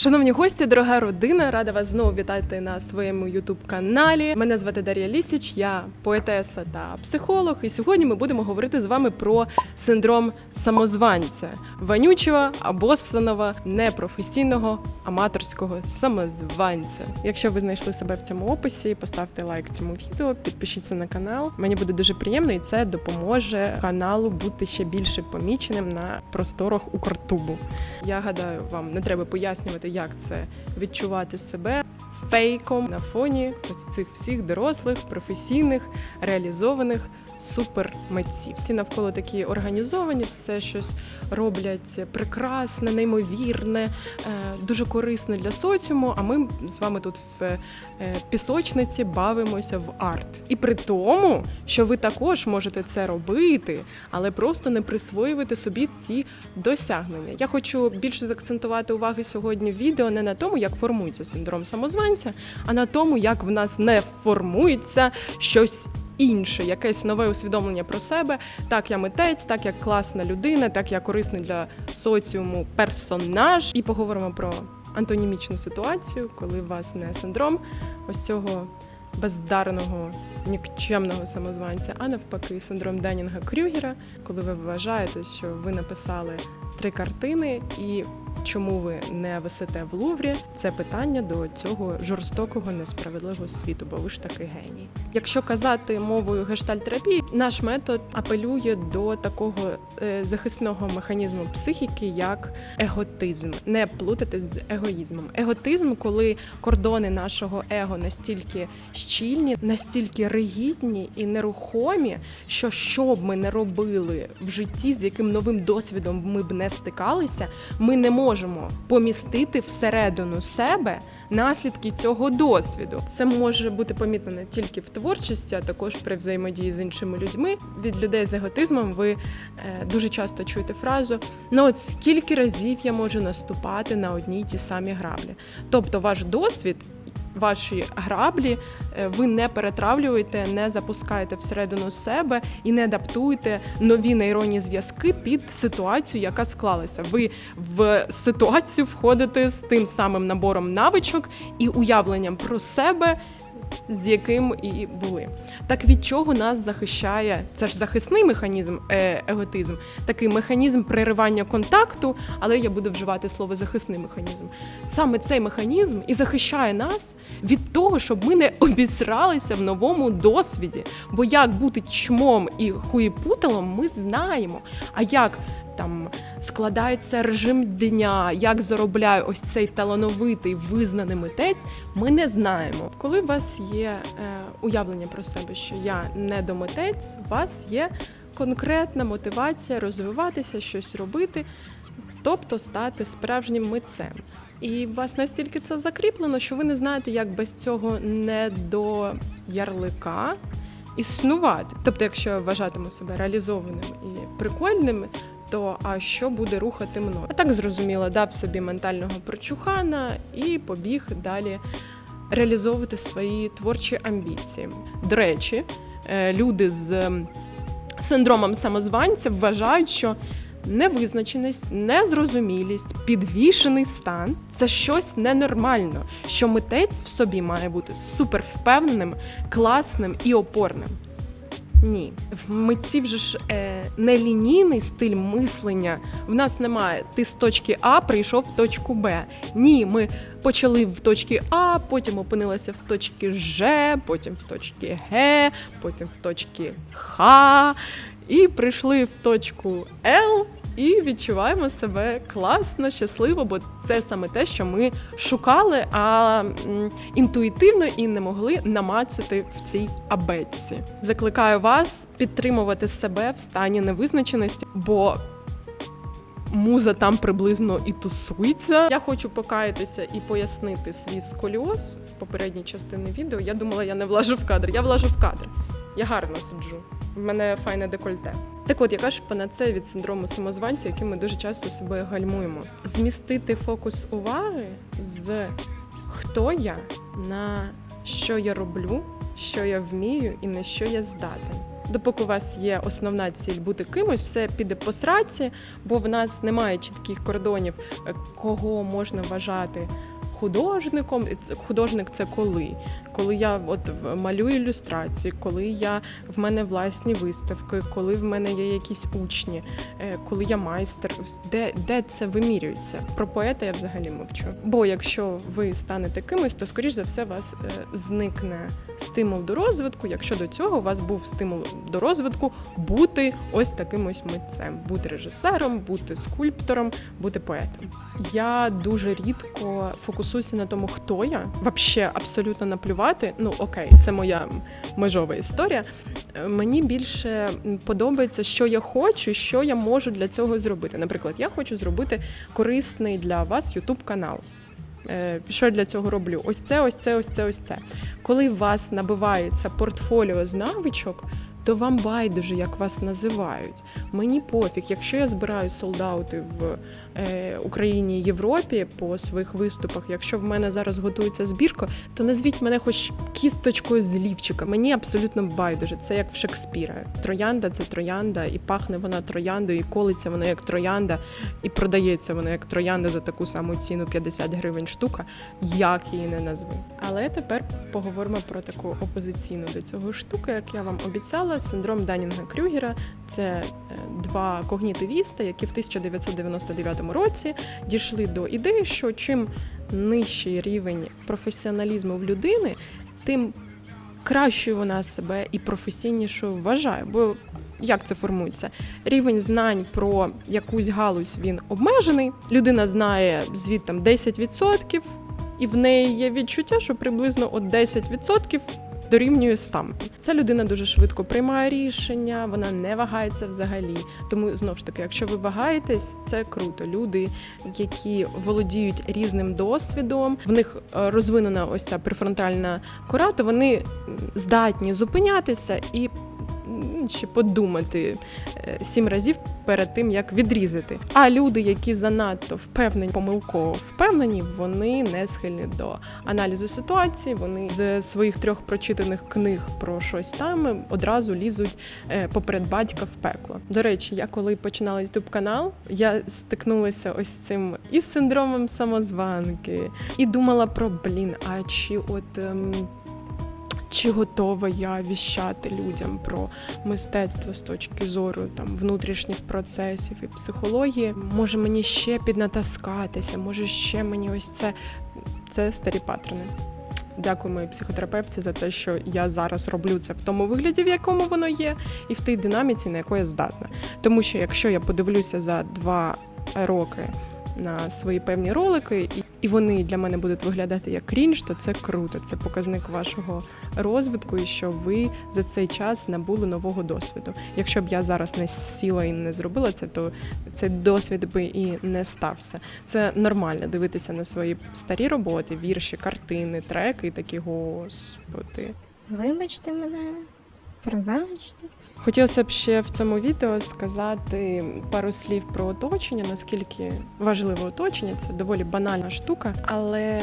Шановні гості, дорога родина, рада вас знову вітати на своєму ютуб каналі. Мене звати Дар'я Лісіч, я поетеса та психолог. І сьогодні ми будемо говорити з вами про синдром самозванця, вонючого або синова непрофесійного аматорського самозванця. Якщо ви знайшли себе в цьому описі, поставте лайк цьому відео, підпишіться на канал. Мені буде дуже приємно, і це допоможе каналу бути ще більше поміченим на просторах Укртубу. Я гадаю, вам не треба пояснювати, як це відчувати себе фейком на фоні ось цих всіх дорослих, професійних, реалізованих супермитців. Ці навколо такі організовані, все щось роблять прекрасне, неймовірне, е, дуже корисне для соціуму. А ми з вами тут в е, пісочниці бавимося в арт. І при тому, що ви також можете це робити, але просто не присвоювати собі ці досягнення. Я хочу більше заакцентувати уваги сьогодні в відео не на тому, як формується синдром самозванця, а на тому, як в нас не формується щось. Інше, якесь нове усвідомлення про себе. Так, я митець, так я класна людина, так я корисний для соціуму персонаж. І поговоримо про антонімічну ситуацію, коли у вас не синдром ось цього бездарного, нікчемного самозванця, а навпаки, синдром Данінга Крюгера, коли ви вважаєте, що ви написали три картини і. Чому ви не висите в Луврі? Це питання до цього жорстокого несправедливого світу, бо ви ж таки геній. Якщо казати мовою гештальтерапії, наш метод апелює до такого е, захисного механізму психіки, як еготизм. Не плутати з егоїзмом. Еготизм, коли кордони нашого его настільки щільні, настільки ригідні і нерухомі, що що б ми не робили в житті, з яким новим досвідом ми б не стикалися, ми не можемо помістити всередину себе наслідки цього досвіду. Це може бути помітно не тільки в творчості, а також при взаємодії з іншими людьми. Від людей з еготизмом ви е, дуже часто чуєте фразу: ну от скільки разів я можу наступати на одні й ті самі граблі. Тобто, ваш досвід. Ваші граблі е, ви не перетравлюєте, не запускаєте всередину себе і не адаптуєте нові нейронні зв'язки під ситуацію, яка склалася. Ви в ситуацію входите з тим самим набором навичок і уявленням про себе, з яким і були. Так від чого нас захищає? Це ж захисний механізм, е, еготизм, такий механізм переривання контакту, але я буду вживати слово захисний механізм. Саме цей механізм і захищає нас від того, щоб ми не обісралися в новому досвіді. Бо як бути чмом і хуєпуталом, ми знаємо. А як там складається режим дня, як заробляє ось цей талановитий визнаний митець, ми не знаємо. Коли у вас є е, уявлення про себе, що я не домитець, у вас є конкретна мотивація розвиватися, щось робити, тобто стати справжнім митцем. І у вас настільки це закріплено, що ви не знаєте, як без цього не до ярлика існувати. Тобто, якщо я вважатиму себе реалізованим і прикольним, то а що буде рухати мною? А так зрозуміло, дав собі ментального прочухана і побіг далі реалізовувати свої творчі амбіції. До речі, е, люди з синдромом самозванця вважають, що невизначеність, незрозумілість, підвішений стан це щось ненормально, що митець в собі має бути супервпевненим, класним і опорним. Ні, в митців же ж е, нелінійний стиль мислення. В нас немає. Ти з точки А прийшов в точку Б. Ні, ми почали в точці А, потім опинилися в точці Ж, потім в точці Г, потім в точці Х, і прийшли в точку Л. І відчуваємо себе класно, щасливо, бо це саме те, що ми шукали, а інтуїтивно і не могли намацати в цій абетці. Закликаю вас підтримувати себе в стані невизначеності, бо муза там приблизно і тусується. Я хочу покаятися і пояснити свій сколіоз в попередній частині відео. Я думала, я не влажу в кадр. Я влажу в кадр. Я гарно сиджу. В мене файне декольте. Так от, яка ж панацея від синдрому самозванця, яким ми дуже часто себе гальмуємо? Змістити фокус уваги з хто я на що я роблю, що я вмію і на що я здатен. Допоки у вас є основна ціль бути кимось, все піде по сраці, бо в нас немає чітких кордонів, е, кого можна вважати художником. Художник це коли? Коли я от малюю ілюстрації, коли я в мене власні виставки, коли в мене є якісь учні, е, коли я майстер, де, де це вимірюється? Про поета я взагалі мовчу. Бо якщо ви станете кимось, то скоріш за все вас е, зникне стимул до розвитку. Якщо до цього у вас був стимул до розвитку бути ось таким ось митцем, бути режисером, бути скульптором, бути поетом. Я дуже рідко фокусуюся на тому, хто я. Вообще абсолютно наплювати. Ну окей, це моя межова історія. Е, Мені більше подобається, що я хочу, що я можу для цього зробити. Наприклад, я хочу зробити корисний для вас YouTube канал. Е, Що я для цього роблю? Ось це, ось це, ось це, ось це. Коли у вас набивається портфоліо з навичок, то вам байдуже, як вас називають. Мені пофіг, якщо я збираю солдати в е, Україні і Європі по своїх виступах, якщо в мене зараз готується збірка, то назвіть мене хоч кісточкою з лівчика. Мені абсолютно байдуже. Це як в Шекспіра. Троянда це троянда, і пахне вона трояндою, і колиться вона як троянда, і продається вона як троянда за таку саму ціну 50 гривень штука. Як її не назви. Але тепер поговоримо про таку опозиційну до цього штуку, як я вам обіцяла, синдром Данінга Крюгера. Це е, два когнітивіста, які в 1999 році дійшли до ідеї, що чим нижчий рівень професіоналізму в людини, тим кращою вона себе і професійнішою вважає. Бо як це формується? Рівень знань про якусь галузь він обмежений. Людина знає звідтам 10%, і в неї є відчуття, що приблизно от 10% дорівнює 100. Ця людина дуже швидко приймає рішення, вона не вагається взагалі. Тому знову ж таки, якщо ви вагаєтесь, це круто. Люди, які володіють різним досвідом, в них е, розвинена ось ця префронтальна кора, то вони здатні зупинятися і ще подумати е, сім разів перед тим, як відрізати. А люди, які занадто впевнені, помилково впевнені, вони не схильні до аналізу ситуації. Вони з своїх трьох прочитаних книг про щось там одразу лізуть е, поперед батька в пекло. До речі, я коли починала youtube канал, я стикнулася ось цим і з синдромом самозванки, і думала про блін, а чи от. Чи готова я віщати людям про мистецтво з точки зору там внутрішніх процесів і психології? Може мені ще піднатаскатися, може ще мені ось це. Це старі паттерни. Дякую моїй психотерапевті за те, що я зараз роблю це в тому вигляді, в якому воно є, і в тій динаміці, на яку я здатна. Тому що якщо я подивлюся за два роки на свої певні ролики, і, і вони для мене будуть виглядати як крінж, то це круто. Це показник вашого розвитку, і що ви за цей час набули нового досвіду. Якщо б я зараз не сіла і не зробила це, то цей досвід би і не стався. Це нормально дивитися на свої старі роботи, вірші, картини, треки, і такі господи. Вибачте мене, пробачте. Хотілося б ще в цьому відео сказати пару слів про оточення, наскільки важливе оточення, це доволі банальна штука. Але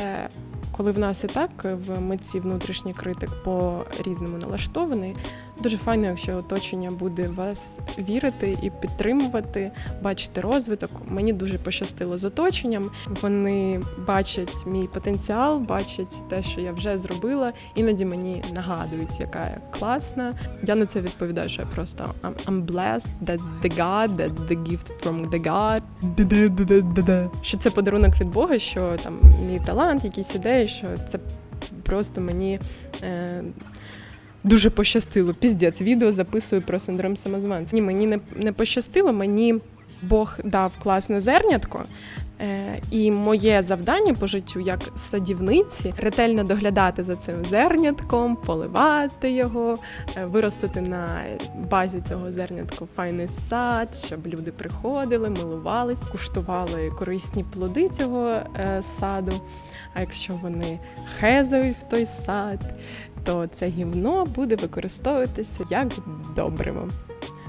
коли в нас і так в митці внутрішній критик по різному налаштований, дуже файно, якщо оточення буде вас вірити і підтримувати, бачити розвиток. Мені дуже пощастило з оточенням. Вони бачать мій потенціал, бачать те, що я вже зробила. Іноді мені нагадують, яка я класна. Я на це відповідаю, що я просто I'm, I'm blessed that the God, that the gift from the God. Що це подарунок від Бога, що там мій талант, якісь ідеї, що це просто мені. Е, Дуже пощастило. Піздець, відео записую про синдром самозванця. Ні, мені не, не пощастило, мені Бог дав класне зернятко. Е, і моє завдання по життю як садівниці ретельно доглядати за цим зернятком, поливати його, е, виростити на базі цього зернятку файний сад, щоб люди приходили, милувались, куштували корисні плоди цього е, саду. А якщо вони хезають в той сад, то це гівно буде використовуватися як добриво.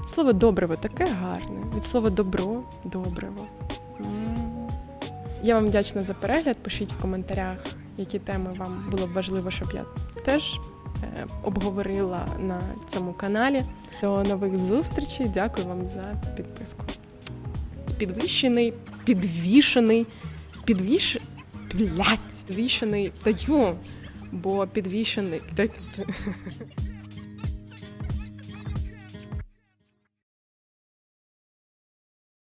Слово добриво таке гарне. Від слова добро добриво. Я вам вдячна за перегляд. Пишіть в коментарях, які теми вам було б важливо, щоб я теж е, обговорила на цьому каналі. До нових зустрічей. Дякую вам за підписку. Підвищений, підвішений, підвіш... Блять, підвішений. Даю, бо підвішений.